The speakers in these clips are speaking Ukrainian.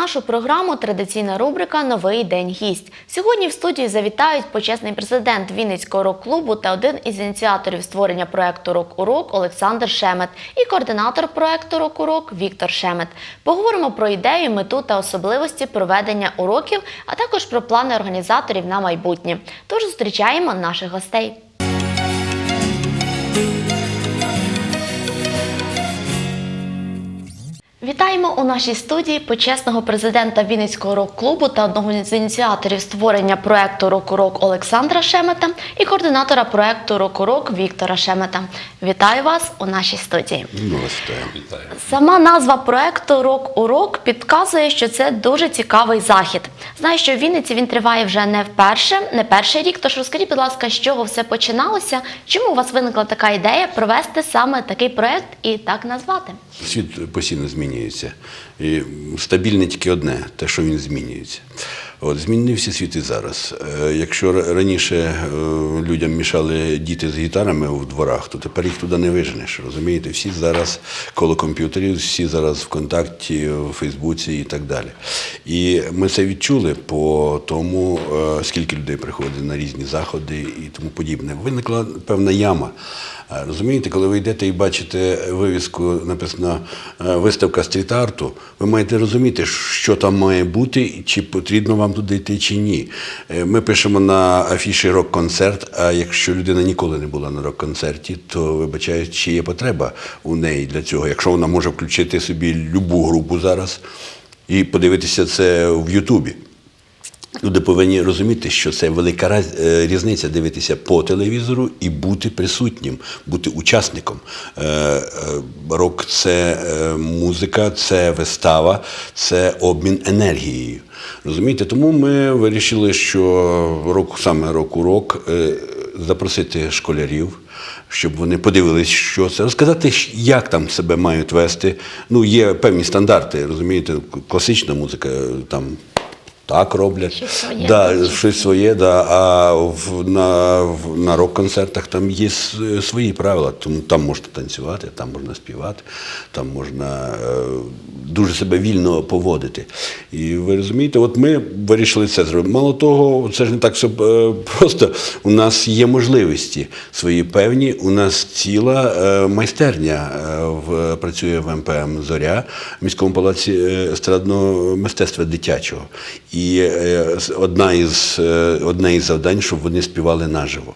нашу програму традиційна рубрика Новий день гість. Сьогодні в студії завітають почесний президент Вінницького рок-клубу та один із ініціаторів створення проекту Рок-Урок Олександр Шемет і координатор проекту Рок-Урок Віктор Шемет. Поговоримо про ідею, мету та особливості проведення уроків, а також про плани організаторів на майбутнє. Тож зустрічаємо наших гостей. Вітаємо у нашій студії почесного президента Вінницького рок-клубу та одного з ініціаторів створення проекту Рок-Урок Олександра Шемета і координатора проекту Рок-Урок Віктора Шемета. Вітаю вас у нашій студії. Вітаю. Сама назва проекту Рок-Урок підказує, що це дуже цікавий захід. Знаю, що в Вінниці він триває вже не вперше, не перший рік. Тож розкажіть, будь ласка, з чого все починалося? Чому у вас виникла така ідея провести саме такий проект і так назвати? Світ постійно змінюється. Стабільне тільки одне, те, що він змінюється. От змінився світ і зараз. Е, Якщо раніше е, людям мішали діти з гітарами в дворах, то тепер їх туди не виженеш. Розумієте, всі зараз коло комп'ютерів, всі зараз в контакті, в Фейсбуці і так далі. І ми це відчули по тому, е, скільки людей приходить на різні заходи і тому подібне. Виникла певна яма. Розумієте, коли ви йдете і бачите вивіску, написано виставка стріт-арту, ви маєте розуміти, що там має бути, чи потрібно вам туди йти, чи ні. Е, Ми пишемо на афіші рок-концерт, а якщо людина ніколи не була на рок-концерті, то вибачаю, чи є потреба у неї для цього, якщо вона може включити собі любу групу зараз і подивитися це в Ютубі. Люди повинні розуміти, що це велика е, різниця дивитися по телевізору і бути присутнім, бути учасником. Е, е, Рок це музика, це вистава, це обмін енергією. Розумієте, тому ми вирішили, що рок, саме рок-урок е, запросити школярів. Щоб вони подивились, що це, розказати, як там себе мають вести. Ну, є певні стандарти, розумієте, класична музика там так роблять. Щось своє, да, щось своє, да. а в, на, в, на рок-концертах там є свої правила. Тому там можна танцювати, там можна співати, там можна е, дуже себе вільно поводити. І ви розумієте, от ми вирішили це зробити. Мало того, це ж не так все е, просто. У нас є можливості свої певні. У нас ціла е, майстерня е, в, працює в МПМ Зоря, в міському палаці е, естрадного мистецтва дитячого. І е, с- одна із, е, одне із завдань, щоб вони співали наживо.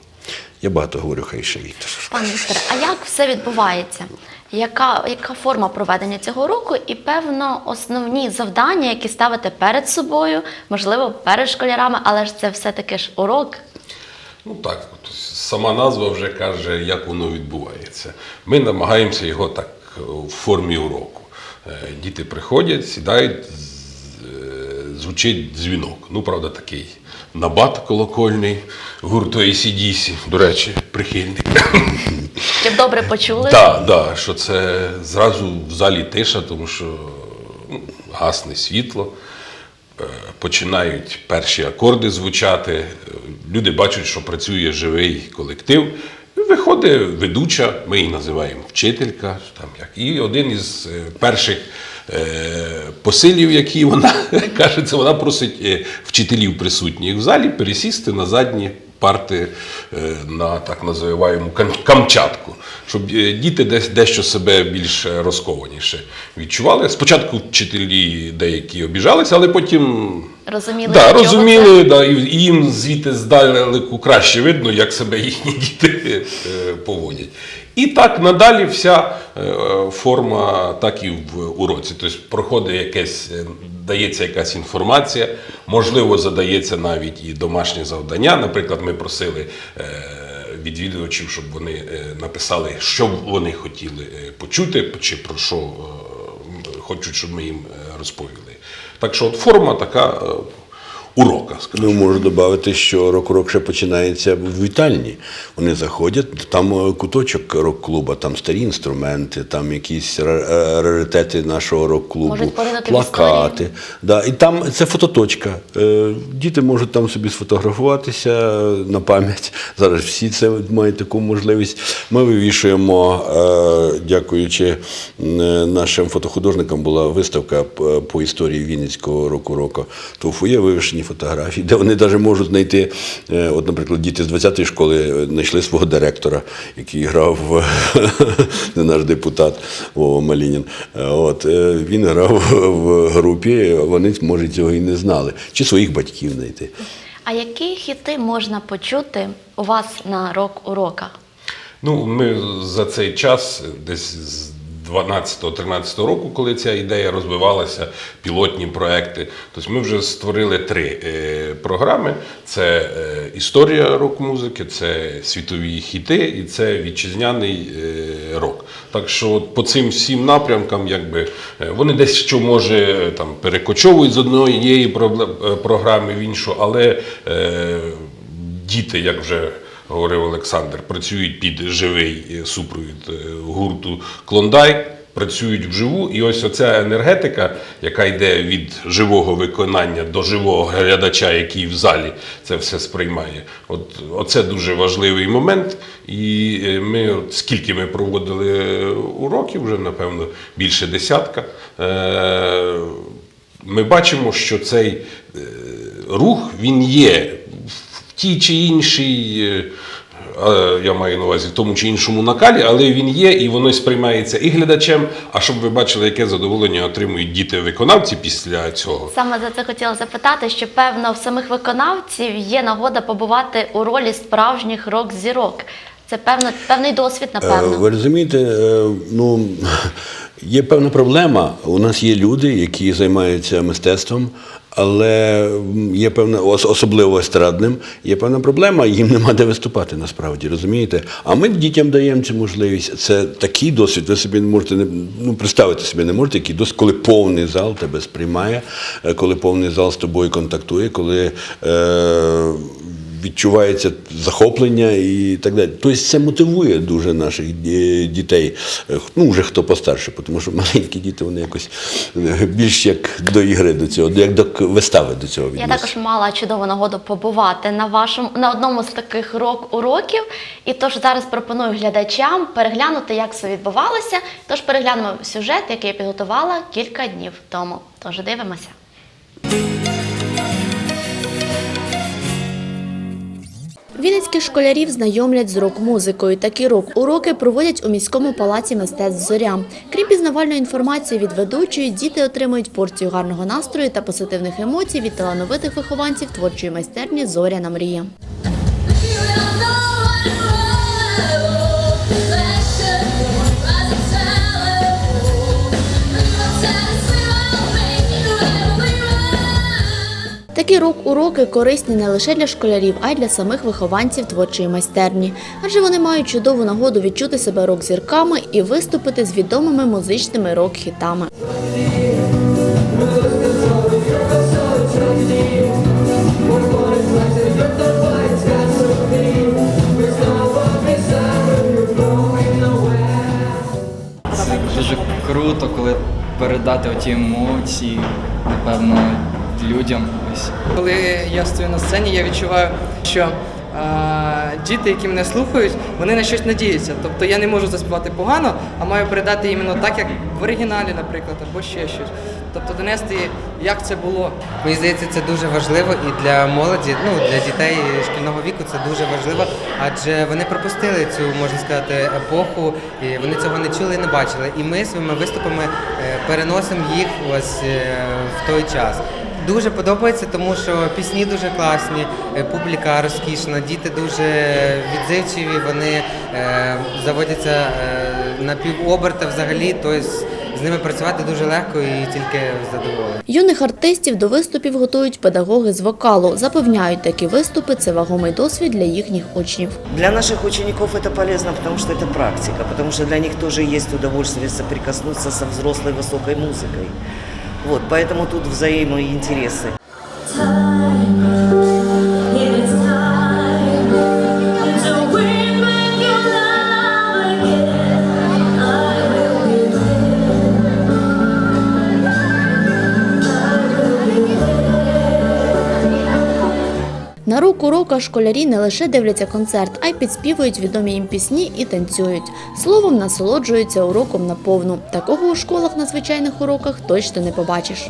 Я багато говорю, хай ще Віктор. Пане Вікторе, а як все відбувається? Яка, яка форма проведення цього року і певно основні завдання, які ставите перед собою, можливо, перед школярами, але ж це все-таки ж урок. Ну так, сама назва вже каже, як воно відбувається. Ми намагаємося його так е, в формі уроку. Е, Діти приходять, сідають, е, звучить дзвінок. Ну, правда, такий набат колокольний гурту ACDC, до речі, прихильник. Щоб добре почули. Так, да, що це зразу в залі тиша, тому що ну, гасне світло, е, починають перші акорди звучати. е, Люди бачать, що працює живий колектив. Виходить ведуча, ми її називаємо вчителька, там як. і один із е, перших посилів, які вона каже, це вона просить е, вчителів присутніх в залі пересісти на задні парти е, на так називаємо Камчатку, щоб е, діти дещо себе більш е, розкованіше відчували. Спочатку вчителі деякі обіжалися, але потім Розуміли, да, розуміли, да, і їм звідти здалеку краще видно, як себе їхні діти е, поводять. І так надалі вся е, форма, так і в уроці. Тобто проходить якесь, е, дається якась інформація, можливо, задається навіть і домашнє завдання. Наприклад, ми просили е, відвідувачів, щоб вони написали, що вони хотіли почути, чи про що хочуть, щоб ми їм розповіли. Так що от форма така. Е, урока. скажімо. Ну, можу додати, що рок-урок ще починається в вітальні. Вони заходять, там е, куточок рок-клуба, там старі інструменти, там якісь е, раритети нашого рок-клубу, плакати. Да, і там це фототочка. Е, Діти можуть там собі сфотографуватися на пам'ять. Зараз всі це мають таку можливість. Ми вивішуємо, дякуючи нашим фотохудожникам, була виставка по історії Вінницького року року. То в фоє вивішені фотографії, де вони навіть можуть знайти, е, от, наприклад, діти з 20-ї школи е, знайшли свого директора, який грав в наш депутат Вова Малінін. Е, От, е, він грав в групі, вони, може, цього і не знали. Чи своїх батьків знайти. А які хіти можна почути у вас на рок-уроках? Ну, ми за цей час, десь з 12-13 року, коли ця ідея розвивалася, пілотні проекти, тобто ми вже створили три е, програми: це е, історія рок-музики, це світові хіти і це вітчизняний е, рок. Так що по цим всім напрямкам, якби вони десь що може там перекочовують з однієї програми в іншу, але діти, як вже говорив Олександр, працюють під живий е, супровід е, гурту Клондайк, працюють вживу, і ось оця енергетика, яка йде від живого виконання до живого глядача, який в залі це все сприймає. От оце дуже важливий момент. І е, ми, от скільки ми проводили уроків, вже напевно більше десятка. Ми бачимо, що цей рух він є тій чи іншій, е, е, я маю на увазі, в тому чи іншому накалі, але він є і воно сприймається і глядачем. А щоб ви бачили, яке задоволення отримують діти-виконавці після цього. Саме за це хотіла запитати, що певно в самих виконавців є нагода побувати у ролі справжніх рок-зірок. Це певно певний досвід, Е, напевно. Ви розумієте, е, ну є певна проблема. У нас є люди, які займаються мистецтвом, але є певна особливо естрадним, є певна проблема, їм нема де виступати насправді, розумієте? А ми дітям даємо цю можливість. Це такий досвід, ви собі не можете не ну, представити собі не можете, який досвід, коли повний зал тебе сприймає, е, коли повний зал з тобою контактує, коли. Е, відчувається захоплення і так далі. Тобто це мотивує дуже наших дітей, Е, ну вже хто постарше, тому що маленькі діти вони якось е, більш як до ігри до цього, як до вистави до цього Я також мала чудову нагоду побувати на вашому на одному з таких рок-уроків. І тож зараз пропоную глядачам переглянути, як все відбувалося. Тож переглянемо сюжет, який я підготувала кілька днів тому. Тож дивимося. Вінницьких школярів знайомлять з рок-музикою. Такі рок-уроки проводять у міському палаці мистецтв Зоря. Крім пізнавальної інформації від ведучої, діти отримують порцію гарного настрою та позитивних емоцій від талановитих вихованців творчої майстерні Зоряна мрія. Такі рок-уроки корисні не лише для школярів, а й для самих вихованців творчої майстерні. Адже вони мають чудову нагоду відчути себе рок-зірками і виступити з відомими музичними рок-хітами. Це дуже круто, коли передати оті емоції, напевно, людям. Ось. Коли я стою на сцені, я відчуваю, що е, діти, які мене слухають, вони на щось надіються. Тобто я не можу заспівати погано, а маю передати іменно так, як в оригіналі, наприклад, або ще щось. Тобто донести, як це було. Мені здається, це дуже важливо і для молоді, ну для дітей шкільного віку це дуже важливо, адже вони пропустили цю, можна сказати, епоху, і вони цього не чули і не бачили. І ми своїми виступами е, переносимо їх ось е, в той час. Дуже подобається, тому що пісні дуже класні, е, публіка розкішна, діти дуже відзивчиві, вони е, заводяться е, на півоберта взагалі, тобто з ними працювати дуже легко і тільки задоволення. Юних артистів до виступів готують педагоги з вокалу. Запевняють, такі виступи це вагомий досвід для їхніх учнів. Для наших учеников это полезно, потому что это практика, потому что для них тоже есть удовольствие соприкоснуться со взрослой высокой музыкой. Вот, поэтому тут взаимоинтересы. Time рока школярі не лише дивляться концерт, а й підспівують відомі їм пісні і танцюють. Словом, насолоджуються уроком наповну. Такого у школах на звичайних уроках точно не побачиш.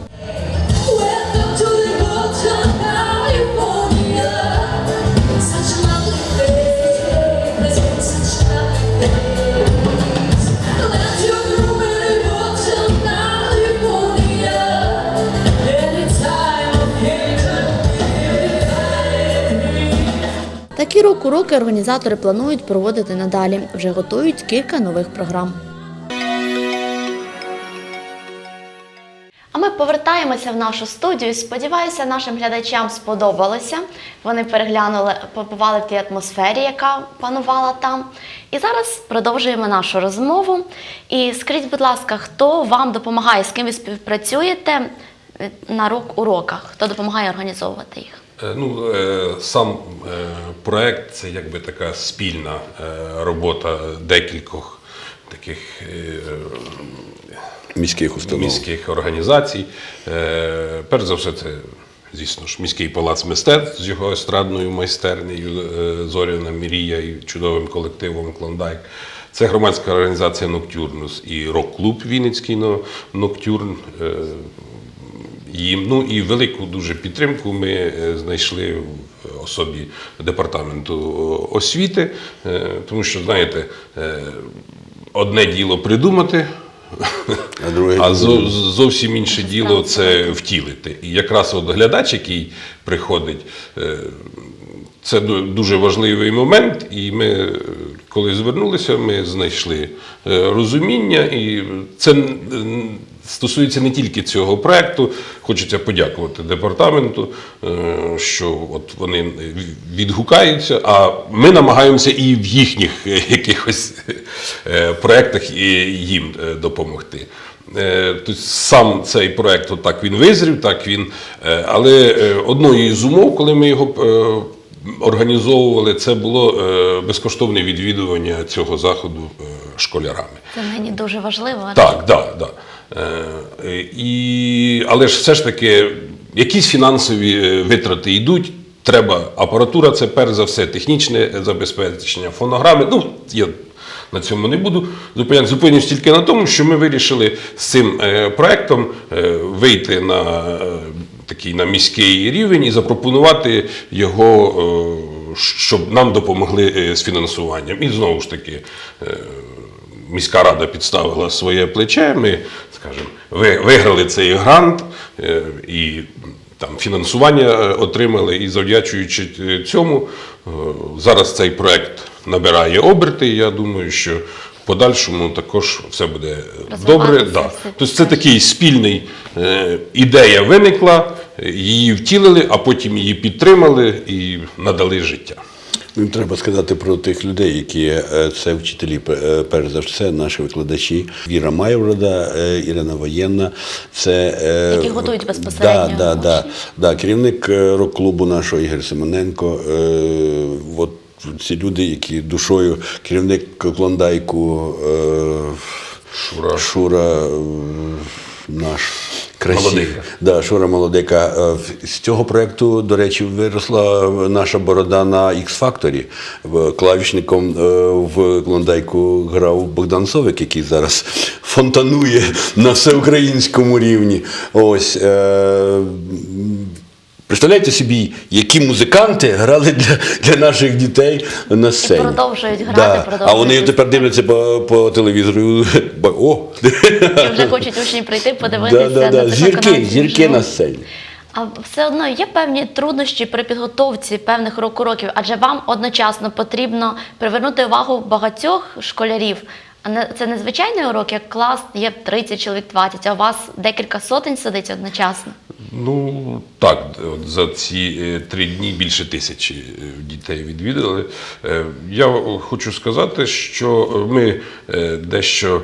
Такі рок-уроки організатори планують проводити надалі. Вже готують кілька нових програм. А ми повертаємося в нашу студію. Сподіваюся, нашим глядачам сподобалося. Вони переглянули, побували в тій атмосфері, яка панувала там. І зараз продовжуємо нашу розмову. І скажіть, будь ласка, хто вам допомагає, з ким ви співпрацюєте е, на рок-уроках? Хто допомагає організовувати їх? Е, Ну, е, сам е, проект це якби така спільна робота декількох таких Міських установ. міських організацій. Перш за все, це, звісно ж, міський палац мистецтв з його естрадною майстернею Зоряна Мрія і чудовим колективом Клондайк. Це громадська організація Ноктюрнус і рок-клуб Вінницький Ноктюрн. Їм. Ну і велику дуже підтримку ми е, знайшли в особі департаменту освіти, е, тому що, знаєте, е, одне діло придумати. А друге а зо- зовсім інше діло це втілити. І якраз от глядач, який приходить, це дуже важливий момент, і ми, коли звернулися, ми знайшли розуміння, і це стосується не тільки цього проекту. Хочеться подякувати департаменту, е, що от вони відгукаються, а ми намагаємося і в їхніх якихось е, проектах їм е, допомогти. Тобто сам цей проект отак він визрів, так він. Але одною із умов, коли ми його організовували, це було безкоштовне відвідування цього заходу школярами. Це нині дуже важливо. Так, так, так. Е, і, але ж все ж таки, якісь фінансові е, витрати йдуть. Треба апаратура, це перш за все технічне забезпечення, фонограми. Ну, я на цьому не буду зупинятися. Зупинюсь тільки на тому, що ми вирішили з цим е, проектом вийти на такий на міський рівень і запропонувати його, щоб нам допомогли з фінансуванням. І знову ж таки. Міська рада підставила своє плече. Ми, скажімо, ви- виграли цей грант е, і там фінансування е, отримали. І завдячуючи е, цьому, зараз цей проект набирає оберти. і Я думаю, що в подальшому також все буде добре. Да. все Тобто це такий спільний ідея виникла, її втілили, а потім її підтримали і надали життя. Ну, Треба сказати про тих людей, які е, це вчителі, е, перш за все, наші викладачі. Віра Майврода, е, Ірина Воєнна. Це, Які готують безпосередньо Да, да, да, да, керівник рок-клубу нашого Ігор Семененко. От ці люди, які душою, керівник клондайку Шура. Шура наш Молодика. Да, Шура Молодика. Е, З цього проєкту, до речі, виросла наша борода на X-Factor. Клавішником е, в Клондайку грав Богдан Совик, який зараз фонтанує на всеукраїнському рівні. Ось. Представляєте собі, які музиканти грали для, для наших дітей на сцені. продовжують грати, Да. А вони тепер дивляться по, по телевізору. О! І вже хочуть учні прийти, подивитися Да, да, на да. Зірки, зірки на сцені. А все одно є певні труднощі при підготовці певних рок-уроків, адже вам одночасно потрібно привернути увагу багатьох школярів. Це не звичайний урок, як клас, є 30 чоловік 20, а у вас декілька сотень сидить одночасно. Ну так, от за ці е, три дні більше тисячі е, дітей відвідали. Е, Я хочу сказати, що ми дещо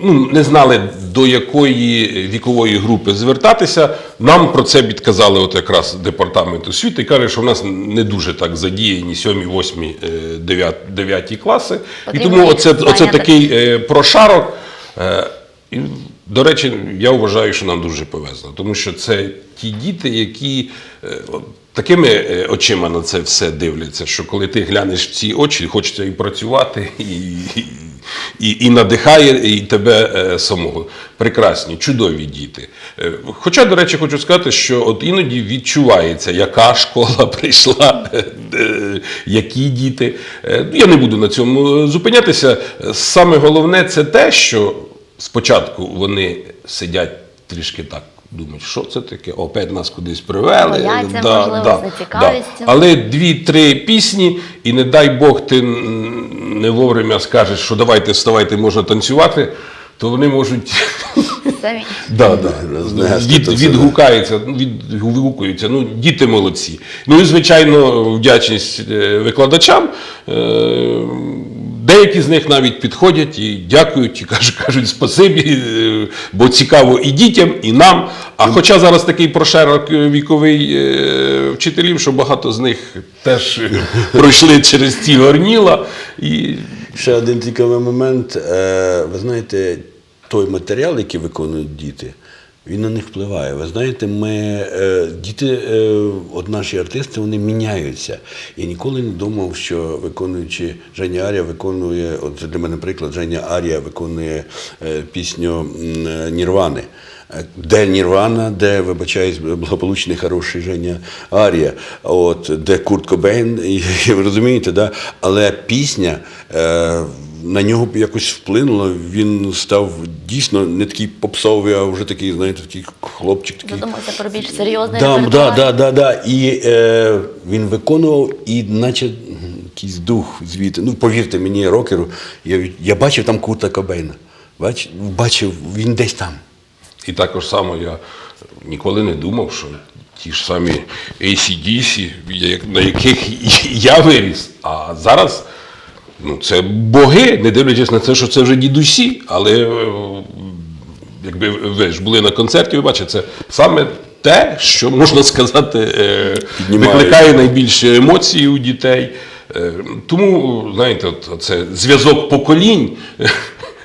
ну, не знали, до якої вікової групи звертатися. Нам про це підказали от якраз департамент освіти і каже, що в нас не дуже так задіяні 7, 8, 9, 9 класи. І тому оце, оце такий е, прошарок. Е, І, до речі, я вважаю, що нам дуже повезло, тому що це ті діти, які е, такими очима на це все дивляться, що коли ти глянеш в ці очі, хочеться і працювати, і, і, і, і надихає і тебе е, самого. Прекрасні, чудові діти. Е, Хоча, до речі, хочу сказати, що от іноді відчувається, яка школа прийшла, е, які діти. Е, Я не буду на цьому зупинятися. Саме головне це те, що спочатку вони сидять трішки так. Думають, що це таке? Опять нас кудись привели. Бояться, можливо, з нецікавістю. Але дві-три пісні, і не дай Бог, ти не вовремя скажеш, що давайте вставайте, можна танцювати, то вони можуть Самі. да, да, від, відгукаються, ну, відгукуються. Ну, діти молодці. Ну і звичайно, вдячність е, викладачам. Е, Деякі з них навіть підходять і дякують, і кажуть, кажуть спасибі, е, бо цікаво і дітям, і нам. А хоча зараз такий прошерок е, віковий е, вчителів, що багато з них теж пройшли через ці горніла. І Ще один цікавий момент. Ви знаєте, той матеріал, який виконують діти, він на них впливає. Ви знаєте, ми е, діти, е, от наші артисти, вони міняються. Я ніколи не думав, що виконуючи Женя Арія виконує, от для мене приклад, Женя Арія виконує е, пісню Нірвани. Де Нірвана, де, вибачаюсь, благополучний хороший Женя Арія, от, де Курт Кобейн, і ви розумієте, да? але пісня е, на нього якось вплинула, він став дійсно не такий попсовий, а вже такий, знаєте, такий хлопчик. Такий. Задумався про більш серйозний Да, да, да, да, да. І е, він виконував, і наче якийсь дух звідти. Ну, повірте мені, рокеру, я, я бачив там Курта Кобейна. Бач, бачив, він десь там. І також само я ніколи не думав, що ті ж самі ACDC, на яких я виріс, а зараз ну, це боги, не дивлячись на те, що це вже дідусі, але е, якби ви ж були на концерті, ви бачите, це саме те, що можна сказати, е, Піднімає. викликає найбільше емоцій у дітей. Е, Тому, знаєте, от, це зв'язок поколінь.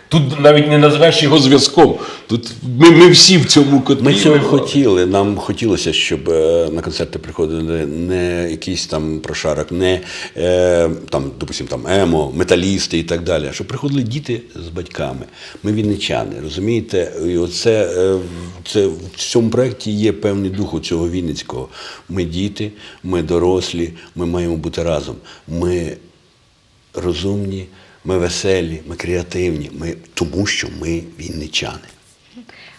Тут навіть не назвеш його зв'язком. Тут ми, ми всі в цьому котлі. Ми цього хотіли. Нам хотілося, щоб е, на концерти приходили не якийсь там прошарок, не е, там, допустим, там емо, металісти і так далі. Щоб приходили діти з батьками. Ми вінничани, розумієте? І оце е, це в цьому проєкті є певний дух цього Вінницького. Ми діти, ми дорослі, ми маємо бути разом. Ми розумні, ми веселі, ми креативні, ми, тому що ми вінничани.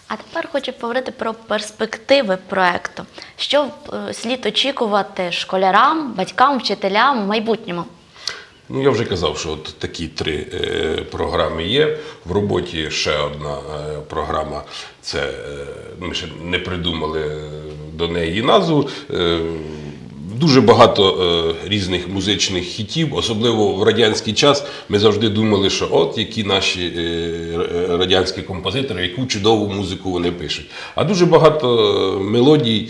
А тепер хочу поговорити про перспективи проекту. Що е, слід очікувати школярам, батькам, вчителям в майбутньому? Ну, я вже казав, що от такі три е, програми є. В роботі ще одна е, програма. Це е, ми ще не придумали е, до неї назву. Е, Дуже багато е, різних музичних хітів, особливо в радянський час. Ми завжди думали, що от які наші е, радянські композитори, яку чудову музику вони пишуть. А дуже багато е, мелодій.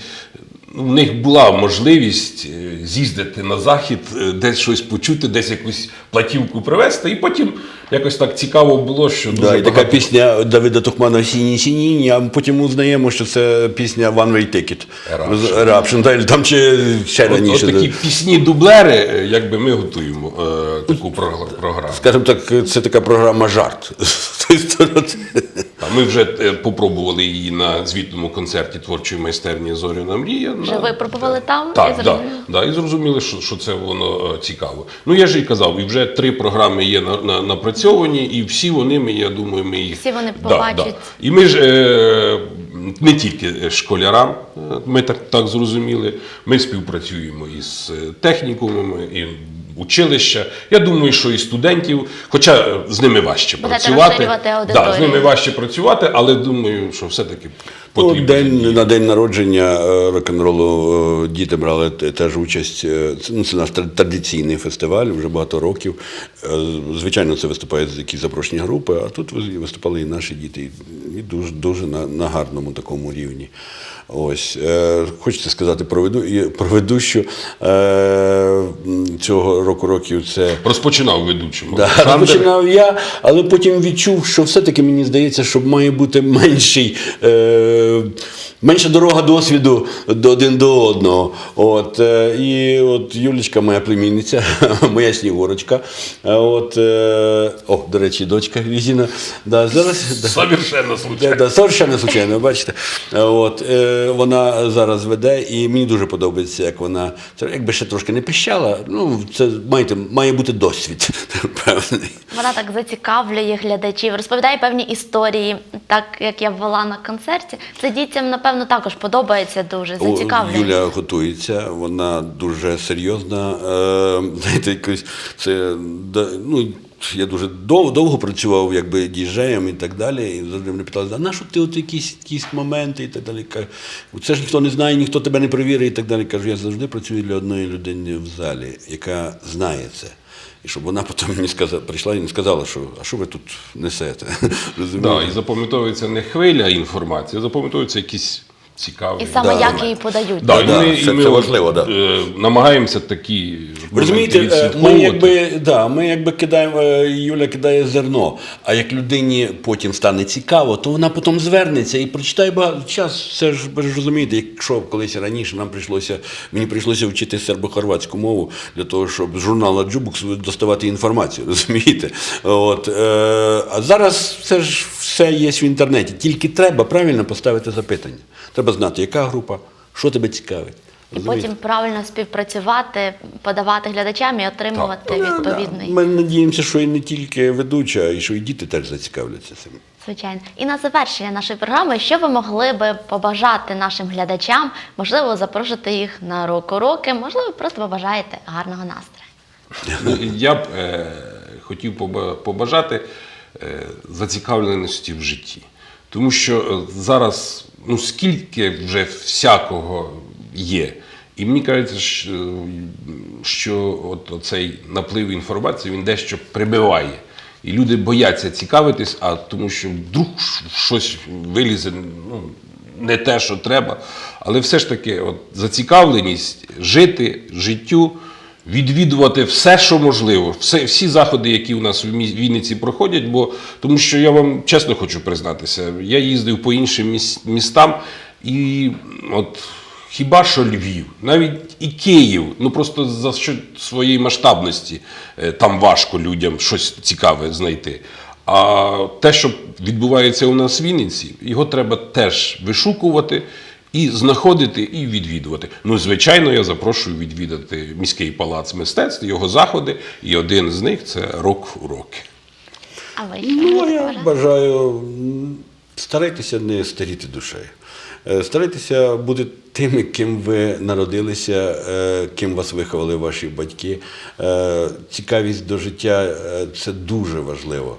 В них була можливість е, з'їздити на захід, е, десь щось почути, десь якусь платівку привезти, і потім якось так цікаво було, що дуже Да, і така багато- пісня Давида Тухмана Сіні сіні, а потім узнаємо, що це пісня One Way Ticket. Eruption. Eruption, да, там ще, ще От, раніше. от такі да. пісні дублери, е, якби ми готуємо е, таку програ- програму. Скажімо так, це така програма жарт. А ми вже е, попробували її на звітному концерті творчої майстерні Зоряна мрія. Вже на- випробували там і Так, так, зрозуміли? да, і зрозуміли, що, що це воно е, цікаво. Ну я ж і казав, і вже три програми є на, на, напрацьовані, і всі вони, ми, я думаю, ми їх Всі вони побачать. да. І ми ж е, не тільки школярам, е, ми так, так зрозуміли. Ми співпрацюємо із технікумами і училища. Я думаю, що і студентів, хоча е, з ними важче Будете працювати. Да, з ними важче працювати, але думаю, що все-таки Ну, день, на день народження е, рок-н-ролу е, діти брали теж участь. Це, ну, це наш традиційний фестиваль, вже багато років. Звичайно, це виступають якісь запрошені групи, а тут виступали і наші діти. і дуже, дуже на, на гарному такому рівні. Ось е, хочеться сказати про веду і про ведущу е, цього року років. Це Розпочинав ведучим. Да, Олександр. починав я, але потім відчув, що все-таки мені здається, що має бути менший, е, менша дорога досвіду до один до одного. От, е, і от Юлічка, моя племінниця, моя снігурочка. От, е, о, до речі, дочка Лізіна. Да, зараз, да. Совершенно Да, случайно. да, совершенно случайно, бачите. От, е, вона зараз веде, і мені дуже подобається, як вона, це якби ще трошки не пищала, ну, це маєте, має бути досвід певний. Вона так зацікавлює глядачів, розповідає певні історії, так як я була на концерті. Це дітям, напевно, також подобається дуже. Зацікавлює. Юля готується, вона дуже серйозна. Е, знаєте, якось це ну. Я дуже довго, довго працював якби діджеєм і так далі. І завжди мене питали, а на що ти от якісь, якісь моменти і так далі. Кажу, Це ж ніхто не знає, ніхто тебе не перевірить і так далі. Кажу, я завжди працюю для одної людини в залі, яка знає це. І щоб вона потім мені сказала, прийшла і не сказала, що а що ви тут несете? Да, і запам'ятовується не хвиля інформації, а запам'ятовується якісь цікаві. І саме Да. як її подають. Да, і ми, це- і ми це важливо, да. е, намагаємося такі Ви розумієте, е, ми якби, да, ми якби кидаємо, е, Юля кидає зерно, а як людині потім стане цікаво, то вона потім звернеться і прочитає багато час. Це ж ви ж розумієте, якщо колись раніше нам прийшлося, мені прийшлося вчити сербо-хорватську мову для того, щоб з журнала Джубукс доставати інформацію, розумієте? От, е, а зараз це ж все є в інтернеті. Тільки треба правильно поставити запитання. Треба знати, яка група, що тебе цікавить. І розумієте? потім правильно співпрацювати, подавати глядачам і отримувати відповідний. Ми надіємося, що і не тільки ведуча, а і що і діти теж зацікавляться цим. Звичайно. І на завершення нашої програми, що ви могли би побажати нашим глядачам? Можливо, запрошувати їх на рок-уроки, можливо, просто побажаєте гарного настрою. Ну, Я б е, хотів поба- побажати е, зацікавленості в житті. Тому що е, зараз ну, скільки вже всякого є. І мені кажеться, що, от цей наплив інформації він дещо прибиває. І люди бояться цікавитись, а тому що вдруг щось вилізе ну, не те, що треба. Але все ж таки, от, зацікавленість жити життю, відвідувати все, що можливо, все, всі заходи, які у нас в Вінниці проходять, бо тому що я вам чесно хочу признатися, я їздив по іншим міс- містам і от. Хіба що Львів, навіть і Київ, ну просто за що своєї масштабності е, там важко людям щось цікаве знайти. А те, що відбувається у нас в Вінниці, його треба теж вишукувати і знаходити, і відвідувати. Ну, звичайно, я запрошую відвідати міський палац мистецтв, його заходи, і один з них це рок-уроки. А ви Ну, я бажаю старайтеся не старіти душею. Е, Старайтеся бути тими, ким ви народилися, е, ким вас виховали ваші батьки. Е, Цікавість до життя е, це дуже важливо.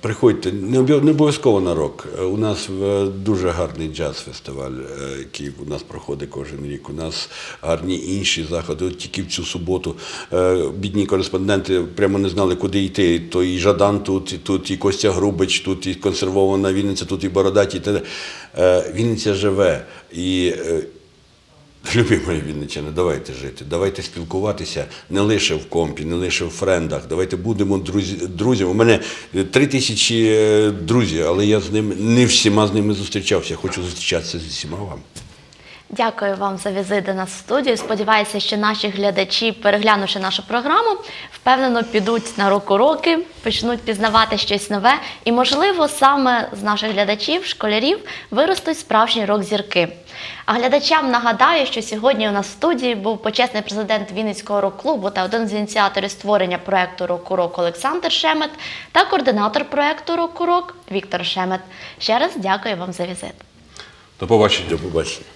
Приходьте, не обов'язково на рок. У нас дуже гарний джаз-фестиваль, який у нас проходить кожен рік. У нас гарні інші заходи. От тільки в цю суботу бідні кореспонденти прямо не знали, куди йти. То і Жадан тут, і тут, і Костя Грубич, тут, і консервована Вінниця, тут і Бородаті. і т.д. Е, Вінниця живе. І е, Любі мої вінничани, давайте жити, давайте спілкуватися не лише в компі, не лише в френдах. Давайте будемо друзі, друзями. У мене е, три тисячі е, друзів, але я з ними не всіма з ними зустрічався. Хочу зустрічатися з усіма вами. Дякую вам за візит до нас в студію. Сподіваюся, що наші глядачі, переглянувши нашу програму, впевнено підуть на рок-уроки, почнуть пізнавати щось нове. І, можливо, саме з наших глядачів, школярів, виростуть справжні рок-зірки. А глядачам нагадаю, що сьогодні у нас в студії був почесний президент Вінницького рок-клубу та один з ініціаторів створення проекту Рок-урок Олександр Шемет та координатор проекту Рок-урок Віктор Шемет. Ще раз дякую вам за візит. До побачення. До побачення.